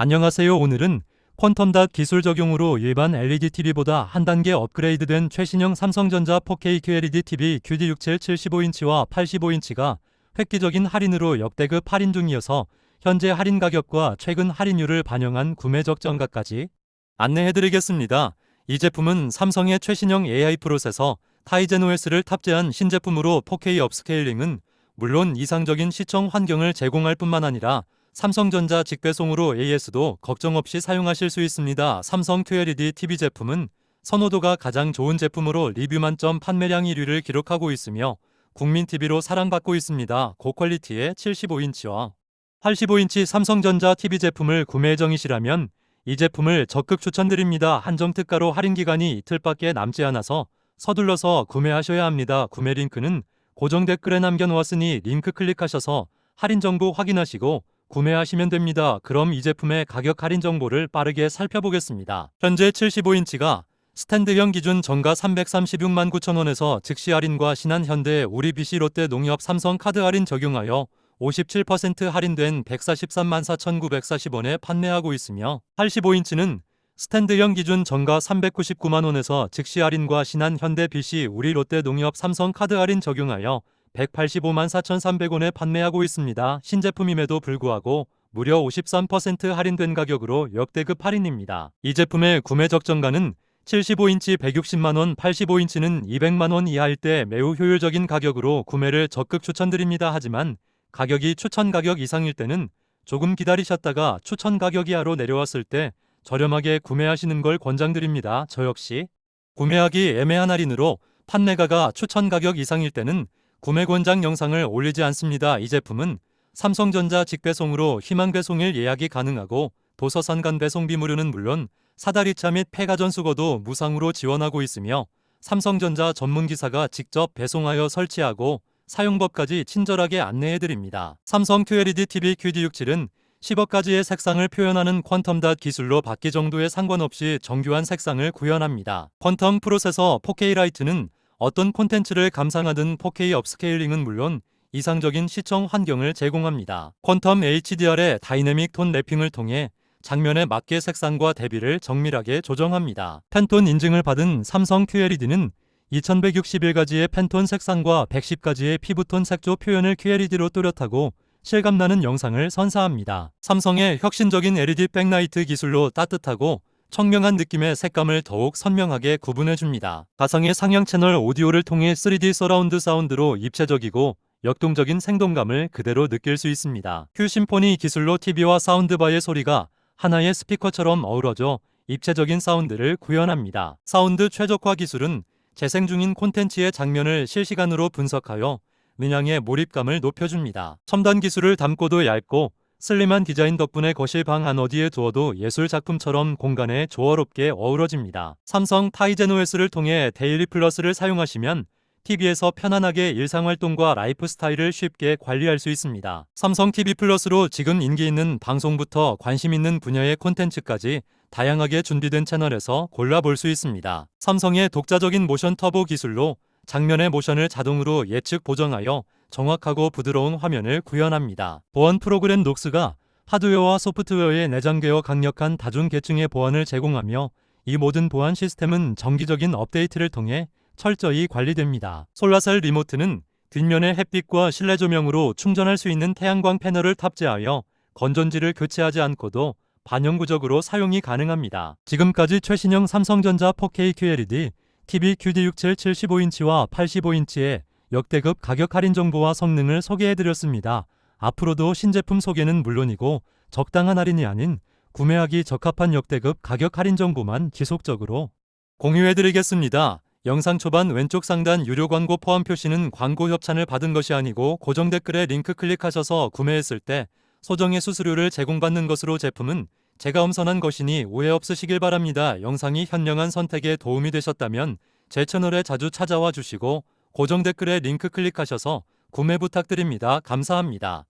안녕하세요. 오늘은 퀀텀닷 기술 적용으로 일반 LED TV보다 한 단계 업그레이드된 최신형 삼성전자 4K QLED TV QD67 75인치와 85인치가 획기적인 할인으로 역대급 할인 중이어서 현재 할인 가격과 최근 할인율을 반영한 구매 적 정가까지 안내해드리겠습니다. 이 제품은 삼성의 최신형 AI 프로세서 타이젠 OS를 탑재한 신제품으로 4K 업스케일링은 물론 이상적인 시청 환경을 제공할 뿐만 아니라 삼성전자 직배송으로 AS도 걱정 없이 사용하실 수 있습니다. 삼성 QLED TV 제품은 선호도가 가장 좋은 제품으로 리뷰 만점 판매량 1위를 기록하고 있으며 국민 TV로 사랑받고 있습니다. 고퀄리티의 75인치와 85인치 삼성전자 TV 제품을 구매 예정이시라면 이 제품을 적극 추천드립니다. 한정 특가로 할인 기간이 이틀밖에 남지 않아서 서둘러서 구매하셔야 합니다. 구매 링크는 고정 댓글에 남겨놓았으니 링크 클릭하셔서 할인 정보 확인하시고 구매하시면 됩니다. 그럼 이 제품의 가격 할인 정보를 빠르게 살펴보겠습니다. 현재 75인치가 스탠드형 기준 정가 336만 9천원에서 즉시 할인과 신한 현대 우리 BC 롯데 농협 삼성 카드 할인 적용하여 57% 할인된 143만 4,940원에 판매하고 있으며 85인치는 스탠드형 기준 정가 399만 원에서 즉시 할인과 신한 현대 BC 우리 롯데 농협 삼성 카드 할인 적용하여 185만 4,300원에 판매하고 있습니다. 신제품임에도 불구하고 무려 53% 할인된 가격으로 역대급 할인입니다. 이 제품의 구매 적정가는 75인치 160만원, 85인치는 200만원 이하일 때 매우 효율적인 가격으로 구매를 적극 추천드립니다. 하지만 가격이 추천 가격 이상일 때는 조금 기다리셨다가 추천 가격 이하로 내려왔을 때 저렴하게 구매하시는 걸 권장드립니다. 저 역시 구매하기 애매한 할인으로 판매가가 추천 가격 이상일 때는 구매 권장 영상을 올리지 않습니다. 이 제품은 삼성전자 직배송으로 희망 배송일 예약이 가능하고 도서산 간 배송비 무료는 물론 사다리차 및 폐가전 수거도 무상으로 지원하고 있으며 삼성전자 전문 기사가 직접 배송하여 설치하고 사용법까지 친절하게 안내해드립니다. 삼성 QLED TV QD67은 10억 가지의 색상을 표현하는 퀀텀 닷 기술로 받기 정도에 상관없이 정교한 색상을 구현합니다. 퀀텀 프로세서 4K 라이트는 어떤 콘텐츠를 감상하든 4K 업스케일링은 물론 이상적인 시청 환경을 제공합니다. 퀀텀 HDR의 다이내믹 톤 랩핑을 통해 장면에 맞게 색상과 대비를 정밀하게 조정합니다. 팬톤 인증을 받은 삼성 QLED는 2161가지의 팬톤 색상과 110가지의 피부톤 색조 표현을 QLED로 뚜렷하고 실감나는 영상을 선사합니다. 삼성의 혁신적인 LED 백라이트 기술로 따뜻하고 청명한 느낌의 색감을 더욱 선명하게 구분해줍니다. 가상의 상향 채널 오디오를 통해 3D 서라운드 사운드로 입체적이고 역동적인 생동감을 그대로 느낄 수 있습니다. 큐 심포니 기술로 TV와 사운드바의 소리가 하나의 스피커처럼 어우러져 입체적인 사운드를 구현합니다. 사운드 최적화 기술은 재생 중인 콘텐츠의 장면을 실시간으로 분석하여 문양의 몰입감을 높여줍니다. 첨단 기술을 담고도 얇고 슬림한 디자인 덕분에 거실 방 안 어디에 두어도 예술 작품처럼 공간에 조화롭게 어우러집니다. 삼성 타이젠 OS를 통해 데일리 플러스를 사용하시면 TV에서 편안하게 일상활동과 라이프 스타일을 쉽게 관리할 수 있습니다. 삼성 TV 플러스로 지금 인기 있는 방송부터 관심 있는 분야의 콘텐츠까지 다양하게 준비된 채널에서 골라볼 수 있습니다. 삼성의 독자적인 모션 터보 기술로 장면의 모션을 자동으로 예측 보정하여 정확하고 부드러운 화면을 구현합니다. 보안 프로그램 녹스가 하드웨어와 소프트웨어에 내장되어 강력한 다중 계층의 보안을 제공하며 이 모든 보안 시스템은 정기적인 업데이트를 통해 철저히 관리됩니다. 솔라셀 리모트는 뒷면의 햇빛과 실내 조명으로 충전할 수 있는 태양광 패널을 탑재하여 건전지를 교체하지 않고도 반영구적으로 사용이 가능합니다. 지금까지 최신형 삼성전자 4K QLED TV QD67 75인치와 85인치의 역대급 가격 할인 정보와 성능을 소개해드렸습니다. 앞으로도 신제품 소개는 물론이고 적당한 할인이 아닌 구매하기 적합한 역대급 가격 할인 정보만 지속적으로 공유해드리겠습니다. 영상 초반 왼쪽 상단 유료 광고 포함 표시는 광고 협찬을 받은 것이 아니고 고정 댓글에 링크 클릭하셔서 구매했을 때 소정의 수수료를 제공받는 것으로 제품은 제가 엄선한 것이니 오해 없으시길 바랍니다. 영상이 현명한 선택에 도움이 되셨다면 제 채널에 자주 찾아와 주시고 고정 댓글에 링크 클릭하셔서 구매 부탁드립니다. 감사합니다.